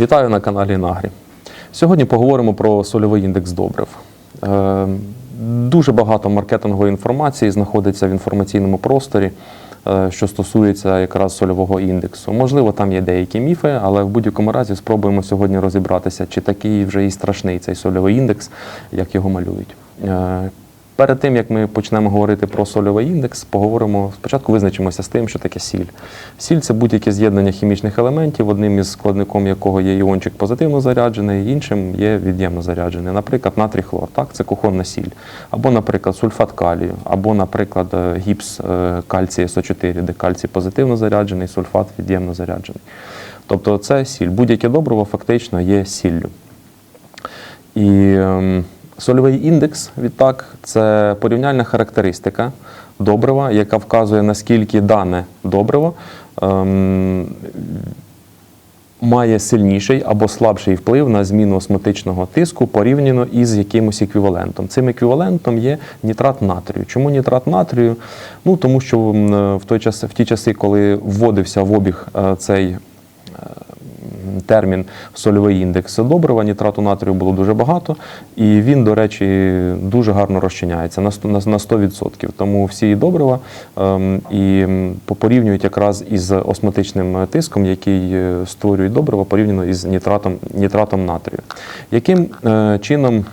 Вітаю на каналі Нагрі. Сьогодні поговоримо про сольовий індекс добрив. Е, Дуже багато маркетингової інформації знаходиться в інформаційному просторі, е, що стосується якраз сольового індексу. Можливо, там є деякі міфи, але в будь-якому разі спробуємо сьогодні розібратися, чи такий вже і страшний цей сольовий індекс, як його малюють. Перед тим як ми почнемо говорити про сольовий індекс, поговоримо спочатку визначимося з тим, що таке сіль. Сіль це будь-яке з'єднання хімічних елементів, одним із складником якого є іончик позитивно заряджений, іншим є від'ємно заряджений. Наприклад, натрій хлор, так, це кухонна сіль, або, наприклад, сульфат калію, або, наприклад, е, гіпс е, кальція СО4, де кальцій позитивно заряджений, сульфат від'ємно заряджений. Тобто це сіль. Будь-яке добриво фактично є сіллю. І ем, сольовий індекс, відтак, це порівняльна характеристика добрива, яка вказує, наскільки дане добриво ем, має сильніший або слабший вплив на зміну осмотичного тиску порівняно із якимось еквівалентом. Цим еквівалентом є нітрат натрію. Чому нітрат натрію? Ну тому що в той час, в ті часи, коли вводився в обіг е, цей е, термін сольовий індекс добрива, нітрату натрію було дуже багато, і він, до речі, дуже гарно розчиняється на 100%. на- на 100%. Тому всі добрива ем, і порівнюють якраз із осмотичним тиском, який створює створюють добрива, порівняно із нітратом, нітратом натрію. Яким е, чином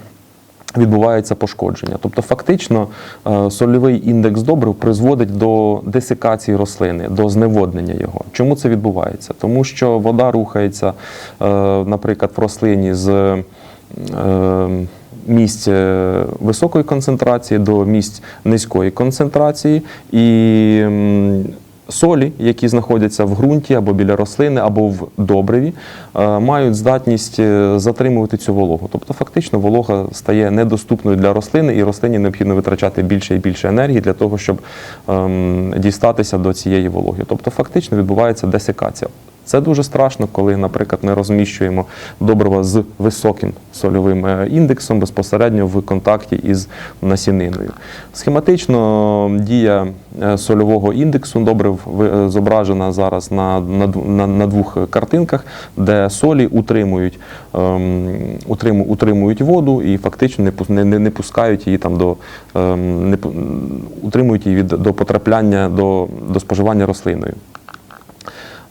відбувається пошкодження. Тобто, фактично, е, сольовий індекс добрив призводить до десикації рослини, до зневоднення його. Чому це відбувається? Тому що вода рухається, е, наприклад, в рослині з е, місць високої концентрації до місць низької концентрації і солі, які знаходяться в ґрунті або біля рослини, або в добриві, е, мають здатність е, затримувати цю вологу. Тобто, фактично, волога стає недоступною для рослини, і рослині необхідно витрачати більше і більше енергії для того, щоб ем, дістатися до цієї вологи. Тобто, фактично відбувається десикація. Це дуже страшно, коли, наприклад, ми розміщуємо добрива з високим сольовим е, індексом безпосередньо в контакті із насіниною. Схематично дія е, сольового індексу добрив е, зображена зараз на, на, на, на двох картинках, де солі утримують, ем, утриму- утримують воду і фактично не, не, не пускають її там до ем, не, утримують її від до потрапляння до, до споживання рослиною.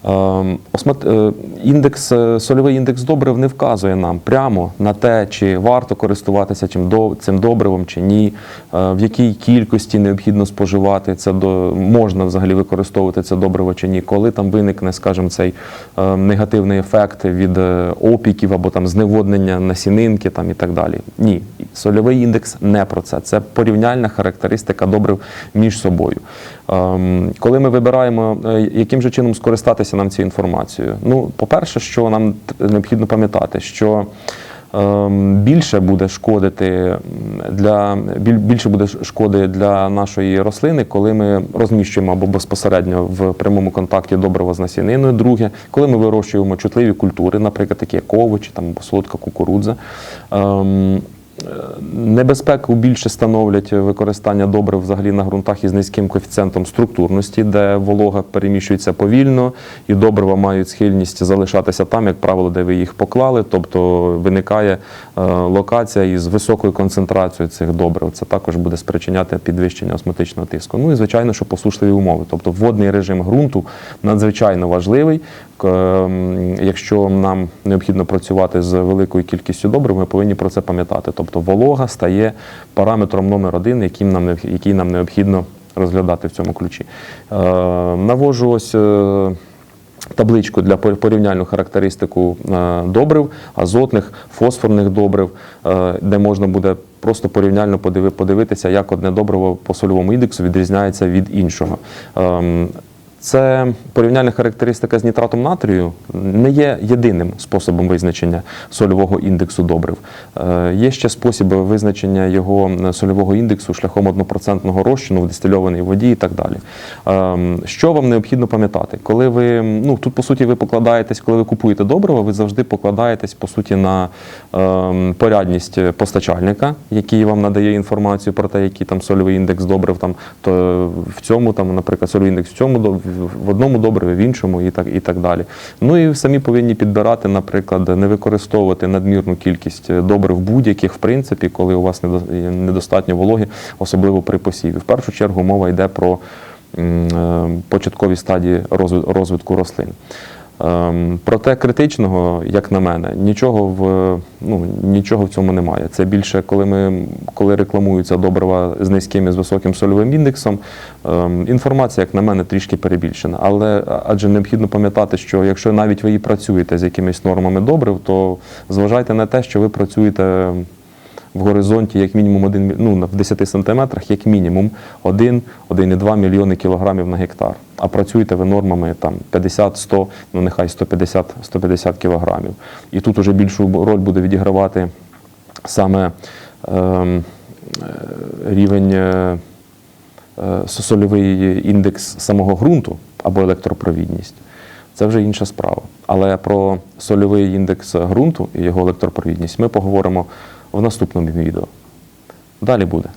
Ем, е, Індекс, е, сольовий індекс добрив не вказує нам прямо на те, чи варто користуватися цим добривом чи ні, е, в якій кількості необхідно споживати це можна взагалі використовувати це добриво чи ні, коли там виникне, скажімо, цей негативний ефект від опіків або там зневоднення насінинки там і так далі. Ні, сольовий індекс не про це. Це порівняльна характеристика добрив між собою. Ем, Коли ми вибираємо, е, яким же чином скористатися нам цією інформацією, ну, по-перше, що нам необхідно пам'ятати, що ем, більше буде шкодити для більше буде шкоди для нашої рослини, коли ми розміщуємо або безпосередньо в прямому контакті добрива з насіниною. Друге, коли ми вирощуємо чутливі культури, наприклад, такі як овочі, там солодка кукурудза. Небезпеку більше становлять використання добрив взагалі на ґрунтах із низьким коефіцієнтом структурності, де волога переміщується повільно, і добрива мають схильність залишатися там, як правило, де ви їх поклали. Тобто виникає е, локація із високою концентрацією цих добрив. Це також буде спричиняти підвищення осмотичного тиску. Ну і звичайно, що посушливі умови. Тобто водний режим ґрунту надзвичайно важливий. Ем, Якщо нам необхідно працювати з великою кількістю добрив, ми повинні про це пам'ятати. Тобто волога стає параметром номер один, яким нам який нам необхідно розглядати в цьому ключі. Е, Навожу ось. е, Табличку для порівняльну характеристику е, добрив, азотних, фосфорних добрив, де можна буде просто порівняльно подиви- подивитися, як одне добриво по сольовому індексу відрізняється від іншого. Це порівняльна характеристика з нітратом натрію не є єдиним способом визначення сольового індексу добрив. Е, Є ще способи визначення його е, сольового індексу шляхом однопроцентного розчину в дистильованій воді і так далі. Ем, Що вам необхідно пам'ятати? Коли ви ну тут по суті ви покладаєтесь, коли ви купуєте добриво, ви завжди покладаєтесь по суті на ем, порядність постачальника, який вам надає інформацію про те, який там сольовий індекс добрив. Там то в цьому там, наприклад, сольовий індекс в цьому в одному добриві, в іншому і так, і так далі. Ну і самі повинні підбирати, наприклад, не використовувати надмірну кількість добрив будь-яких, в принципі, коли у вас недо- недостатньо вологи, особливо при посіві. В першу чергу мова йде про е, початкові стадії розвитку рослин. Ем, Проте критичного, як на мене, нічого в ну нічого в цьому немає. Це більше, коли ми коли рекламуються добрива з низьким і з високим сольовим індексом. ем, Інформація, як на мене, трішки перебільшена. Але адже необхідно пам'ятати, що якщо навіть ви і працюєте з якимись нормами добрив, то зважайте на те, що ви працюєте в горизонті як мінімум один, ну, в 10 сантиметрах, як мінімум 1, 1,2 мільйони кілограмів на гектар. А працюєте ви нормами там 50, 100, ну нехай 150, 150 кілограмів. І тут уже більшу роль буде відігравати саме ем, е, рівень е, е, сольовий індекс самого ґрунту або електропровідність. Це вже інша справа. Але про сольовий індекс ґрунту і його електропровідність ми поговоримо в наступному відео. Далі буде.